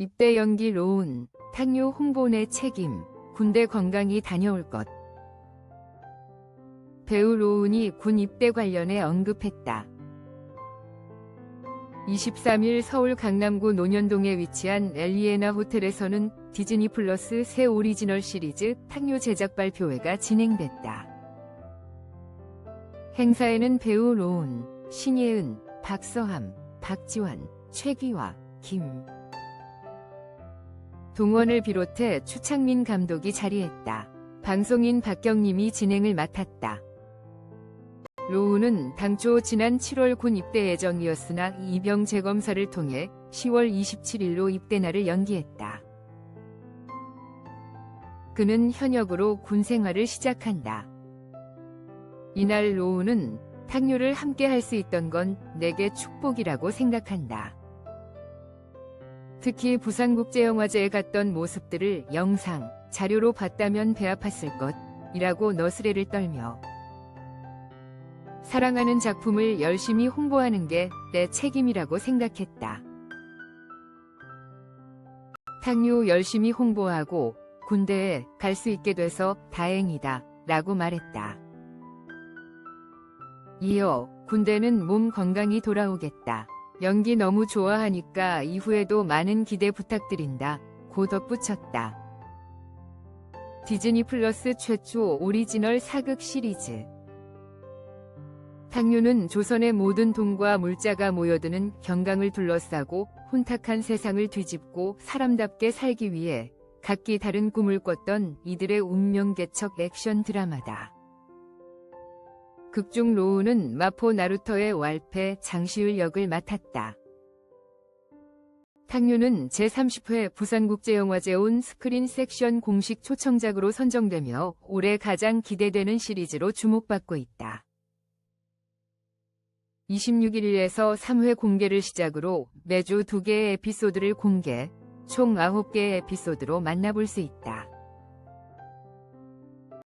입대 연기 로운, 탕요 홍보내 책임, 군대 건강히 다녀올 것. 배우 로운이 군 입대 관련해 언급했다. 23일 서울 강남구 논현동에 위치한 엘리에나 호텔에서는 디즈니 플러스 새 오리지널 시리즈 탕요 제작 발표회가 진행됐다. 행사에는 배우 로운, 신예은, 박서함, 박지환, 최기화, 김 동원을 비롯해 추창민 감독이 자리했다. 방송인 박경님이 진행을 맡았다. 로우는 당초 지난 7월 군 입대 예정이었으나 이병 재검사를 통해 10월 27일로 입대 날을 연기했다. 그는 현역으로 군 생활을 시작한다. 이날 로우는 탕요를 함께 할 수 있던 건 내게 축복이라고 생각한다. 특히 부산국제영화제에 갔던 모습들을 영상, 자료로 봤다면 배 아팠을 것, 이라고 너스레를 떨며 사랑하는 작품을 열심히 홍보하는 게 내 책임이라고 생각했다. 탕요 열심히 홍보하고 군대에 갈 수 있게 돼서 다행이다. 라고 말했다. 이어 군대는 몸 건강히 돌아오겠다. 연기 너무 좋아하니까 이후에도 많은 기대 부탁드린다. 고 덧붙였다. 디즈니 플러스 최초 오리지널 사극 시리즈. 탕류는 조선의 모든 돈과 물자가 모여드는 경강을 둘러싸고 혼탁한 세상을 뒤집고 사람답게 살기 위해 각기 다른 꿈을 꿨던 이들의 운명 개척 액션 드라마다. 극중 로우는 마포 나루터의 왈패 장시율 역을 맡았다. 탕류는 제30회 부산국제영화제 온 스크린 섹션 공식 초청작으로 선정되며 올해 가장 기대되는 시리즈로 주목받고 있다. 26일에서 3회 공개를 시작으로 매주 2개의 에피소드를 공개, 총 9개의 에피소드로 만나볼 수 있다.